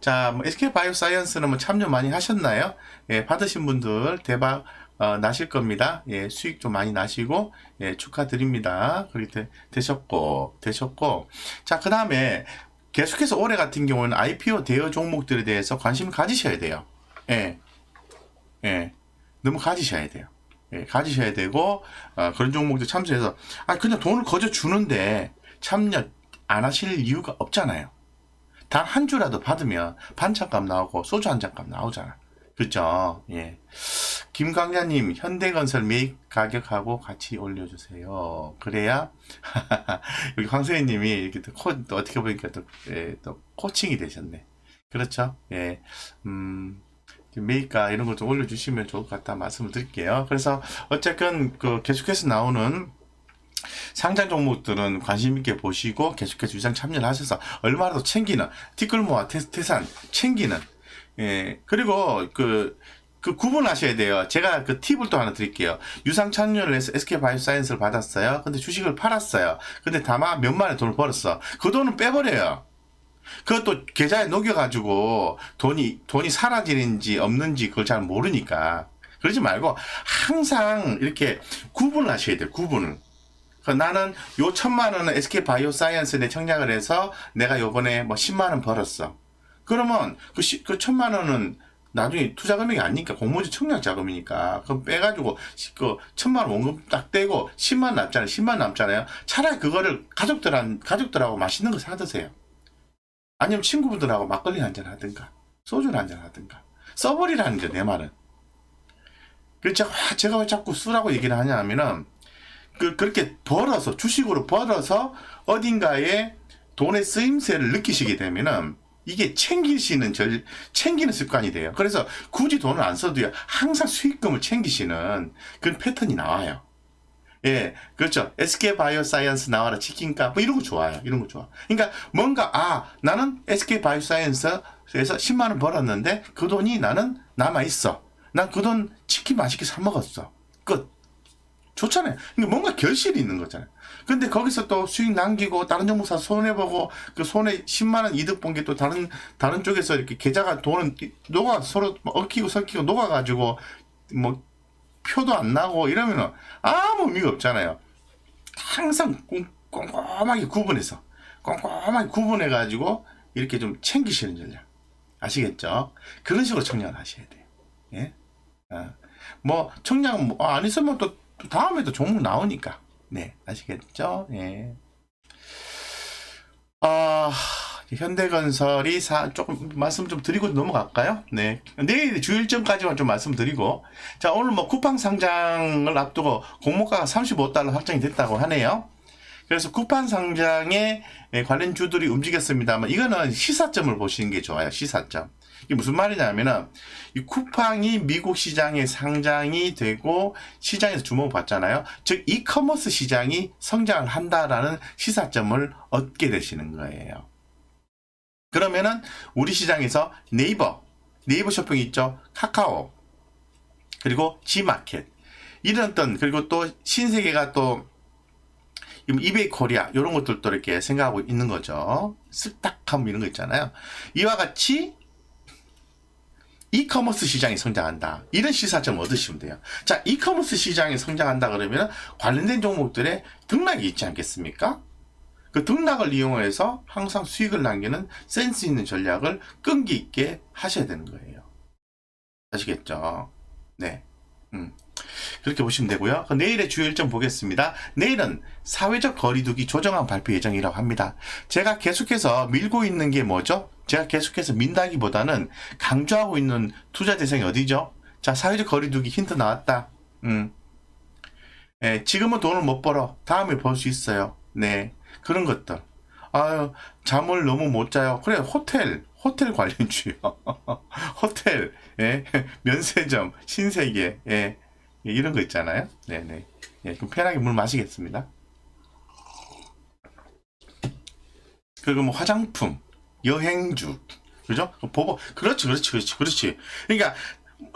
자, 뭐 SK 바이오사이언스는 뭐 참여 많이 하셨나요? 예, 받으신 분들 대박 어, 나실 겁니다. 예, 수익 좀 많이 나시고 예, 축하드립니다. 그렇게 되, 되셨고 되셨고 자, 그 다음에 계속해서 올해 같은 경우는 IPO 대여 종목들에 대해서 관심을 가지셔야 돼요. 예. 예. 너무 가지셔야 돼요. 예, 가지셔야 되고 어, 그런 종목들 참여해서 아 그냥 돈을 거저 주는데 참여 안 하실 이유가 없잖아요. 단 한 주라도 받으면 반찬값 나오고 소주 한 잔값 나오잖아. 그죠? 예. 김광자님, 현대건설 매입 가격하고 같이 올려주세요. 그래야, 여기 황소희님이 이렇게 또, 코, 또 어떻게 보니까 또, 예, 또 코칭이 되셨네. 그렇죠? 예. 음, 매입가 이런 걸 좀 올려주시면 좋을 것 같다 말씀을 드릴게요. 그래서 어쨌든 그 계속해서 나오는 상장 종목들은 관심 있게 보시고 계속해서 유상 참여를 하셔서 얼마라도 챙기는 티끌모아 테- 태산 챙기는 예 그리고 그그 구분하셔야 돼요. 제가 그 팁을 또 하나 드릴게요. 유상 참여를 해서 SK 바이오사이언스를 받았어요. 근데 주식을 팔았어요. 근데 다만 몇만의 돈을 벌었어. 그 돈은 빼버려요. 그것도 계좌에 녹여가지고 돈이 돈이 사라지는지 없는지 그걸 잘 모르니까 그러지 말고 항상 이렇게 구분을 하셔야 돼요. 구분을. 그 나는 요 천만 원은 SK 바이오사이언스에 청약을 해서 내가 요번에 뭐 10만 원 벌었어. 그러면 그, 시, 그 천만 원은 나중에 투자 금액이 아니니까 공모주 청약 자금이니까 그럼 빼가지고 시- 그 천만 원 원금 딱 떼고 10만 원 남잖아요. 10만 원 남잖아요. 차라리 그거를 가족들한 가족들하고 맛있는 거 사 드세요. 아니면 친구분들하고 막걸리 한 잔 하든가 소주를 한 잔 하든가 써버리라는 게 내 말은. 그래서 제가, 아, 제가 왜 자꾸 쓰라고 얘기를 하냐 하면은 그, 그렇게 벌어서 주식으로 벌어서 어딘가에 돈의 쓰임새를 느끼시게 되면은 이게 챙기시는 절 챙기는 습관이 돼요. 그래서 굳이 돈을 안 써도요 항상 수익금을 챙기시는 그런 패턴이 나와요. 예, 그렇죠. SK 바이오 사이언스 나와라 치킨값 뭐 이런 거 좋아요. 이런 거 좋아. 그러니까 뭔가 아 나는 SK 바이오 사이언스에서 10만 원 벌었는데 그 돈이 나는 남아 있어. 난 그 돈 치킨 맛있게 사 먹었어. 끝. 좋잖아요. 그러니까 뭔가 결실이 있는 거잖아요. 근데 거기서 또 수익 남기고 다른 종목 사서 손해 보고 그 손해 10만 원 이득 본 게 또 다른, 다른 쪽에서 이렇게 계좌가 돈은 녹아 서로 얽히고 섞이고 녹아 가지고 뭐 표도 안 나고 이러면은 아무 의미가 없잖아요. 항상 꼼- 꼼꼼하게 구분해서 꼼꼼하게 구분해 가지고 이렇게 좀 챙기시는 전략. 아시겠죠? 그런 식으로 청량을 하셔야 돼요. 예? 아, 뭐, 청량 뭐, 안 있으면 또, 또 다음에도 종목 나오니까. 네, 아시겠죠? 예. 아, 현대건설이 사, 조금 말씀 좀 드리고 넘어갈까요? 네. 내일 주일점까지만 좀 말씀드리고. 자, 오늘 뭐 쿠팡 상장을 앞두고 공모가가 35달러 확정이 됐다고 하네요. 그래서 쿠팡 상장에 예, 관련 주들이 움직였습니다만 이거는 시사점을 보시는 게 좋아요. 시사점. 이게 무슨 말이냐면은 이 쿠팡이 미국 시장에 상장이 되고 시장에서 주목을 받잖아요. 즉 이커머스 시장이 성장을 한다라는 시사점을 얻게 되시는 거예요. 그러면은 우리 시장에서 네이버, 네이버 쇼핑 있죠? 카카오, 그리고 G마켓 이런 어떤 그리고 또 신세계가 또 이베이 코리아 이런 것들도 이렇게 생각하고 있는 거죠. 스탁함 이런 거 있잖아요. 이와 같이 이커머스 시장이 성장한다. 이런 시사점 얻으시면 돼요. 자, 이커머스 시장이 성장한다 그러면 관련된 종목들의 등락이 있지 않겠습니까? 그 등락을 이용해서 항상 수익을 남기는 센스 있는 전략을 끈기 있게 하셔야 되는 거예요. 아시겠죠? 네. 음. 그렇게 보시면 되고요. 그 내일의 주요 일정 보겠습니다. 내일은 사회적 거리두기 조정안 발표 예정이라고 합니다. 제가 계속해서 밀고 있는 게 뭐죠? 제가 계속해서 민다기보다는 강조하고 있는 투자 대상이 어디죠? 자, 사회적 거리두기 힌트 나왔다. 음. 예, 지금은 돈을 못 벌어. 다음에 벌 수 있어요. 네. 그런 것들. 아유, 잠을 너무 못 자요. 그래, 호텔, 호텔 관련주요. 호텔, 예, 면세점, 신세계, 예, 예, 이런 거 있잖아요. 네네. 예, 그럼 편하게 물 마시겠습니다. 그리고 뭐 화장품, 여행주, 그죠? 그 보복, 그렇지, 그렇지, 그렇지, 그렇지. 그러니까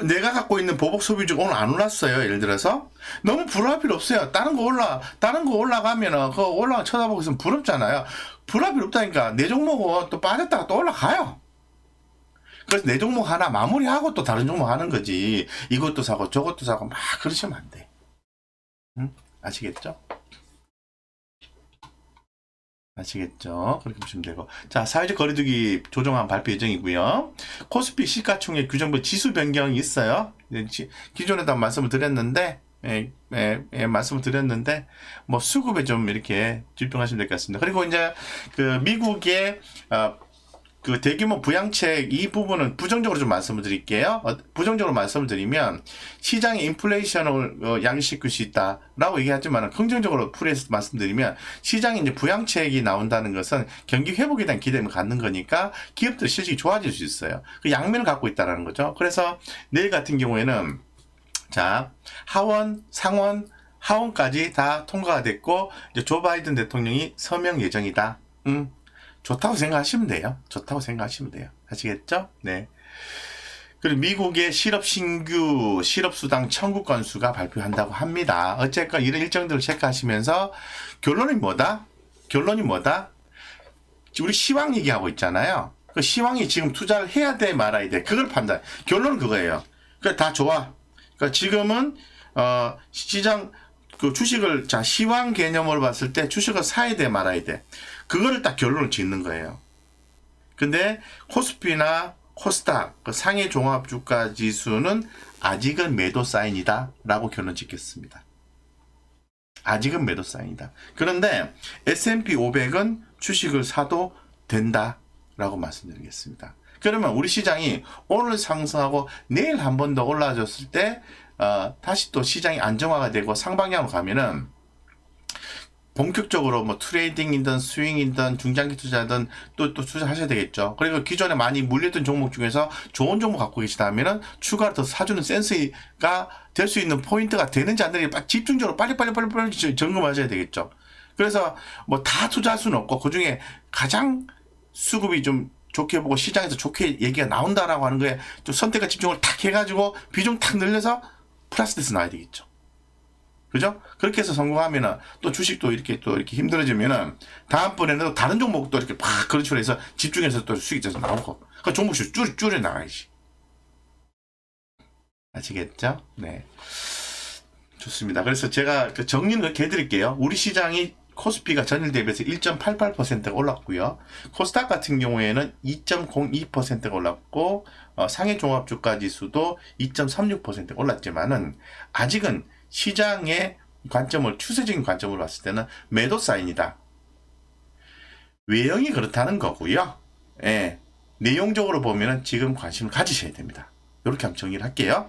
내가 갖고 있는 보복 소비주 오늘 안 올랐어요. 예를 들어서 너무 부러울 필요 없어요. 다른 거 올라, 다른 거 올라가면은 그 올라가 쳐다보고 있으면 부럽잖아요. 부러울 필요 없다니까 내 종목은 또 빠졌다가 또 올라가요. 그래서 내 종목 하나 마무리하고 또 다른 종목 하는 거지. 이것도 사고 저것도 사고 막 그러시면 안 돼. 응? 아시겠죠? 아시겠죠? 그렇게 보시면 되고. 자, 사회적 거리두기 조정안 발표 예정이고요. 코스피 시가총액 규정별 지수 변경이 있어요. 네, 지- 기존에도 말씀을 드렸는데, 예, 예, 예, 말씀을 드렸는데, 뭐 수급에 좀 이렇게 집중하시면 될 것 같습니다. 그리고 이제 그 미국의 어, 그 대규모 부양책 이 부분은 부정적으로 좀 말씀을 드릴게요. 어, 부정적으로 말씀을 드리면 시장의 인플레이션을 어, 양식할 수 있다라고 얘기하지만 긍정적으로 풀이해서 말씀드리면 시장에 이제 부양책이 나온다는 것은 경기 회복에 대한 기대를 갖는 거니까 기업들 실적이 좋아질 수 있어요. 그 양면을 갖고 있다라는 거죠. 그래서 내일 같은 경우에는 자 하원, 상원, 하원까지 다 통과가 됐고 이제 조 바이든 대통령이 서명 예정이다. 음, 좋다고 생각하시면 돼요. 좋다고 생각하시면 돼요. 아시겠죠? 네. 그리고 미국의 실업 신규 실업 수당 청구 건수가 발표한다고 합니다. 어쨌건 이런 일정들을 체크하시면서 결론이 뭐다? 결론이 뭐다? 우리 시황 얘기하고 있잖아요. 그 시황이 지금 투자를 해야 돼 말아야 돼. 그걸 판단. 결론은 그거예요. 그러니까 다 좋아. 그러니까 지금은 어 시장 그 주식을 자 시황 개념으로 봤을 때 주식을 사야 돼 말아야 돼. 그거를 딱 결론을 짓는 거예요. 근데 코스피나 코스닥 그 상해 종합 주가 지수는 아직은 매도 사인이다라고 결론 짓겠습니다. 아직은 매도 사인이다. 그런데 S&P 500은 주식을 사도 된다라고 말씀드리겠습니다. 그러면 우리 시장이 오늘 상승하고 내일 한 번 더 올라졌을 때 어, 다시 또 시장이 안정화가 되고 상방향으로 가면은 본격적으로 뭐 트레이딩이든 스윙이든 중장기 투자든 또, 또 투자하셔야 되겠죠. 그리고 기존에 많이 물렸던 종목 중에서 좋은 종목 갖고 계시다면은 추가로 더 사주는 센스가 될 수 있는 포인트가 되는지 안 되는지 딱 집중적으로 빨리빨리 빨리빨리 저- 점검하셔야 되겠죠. 그래서 뭐 다 투자할 수는 없고 그 중에 가장 수급이 좀 좋게 보고 시장에서 좋게 얘기가 나온다라고 하는 거에 좀 선택과 집중을 탁 해가지고 비중 탁 늘려서 플러스 돼서 나야 되겠죠. 그죠? 그렇게 해서 성공하면은 또 주식도 이렇게 또 이렇게 힘들어지면은 다음번에는 또 다른 종목도 이렇게 팍 그런 해서 집중해서 또 수익이 돼서 나오고 그 종목수 줄, 줄여 나가야지. 아시겠죠? 네. 좋습니다. 그래서 제가 그 정리는 그렇게 해드릴게요. 우리 시장이 코스피가 전일 대비해서 1.88%가 올랐고요. 코스닥 같은 경우에는 2.02%가 올랐고 어, 상해 종합 주가 지수도 2.36% 올랐지만은 아직은 시장의 관점을 추세적인 관점으로 봤을 때는 매도 사인이다. 외형이 그렇다는 거고요. 예. 내용적으로 보면은 지금 관심을 가지셔야 됩니다. 이렇게 한번 정리를 할게요.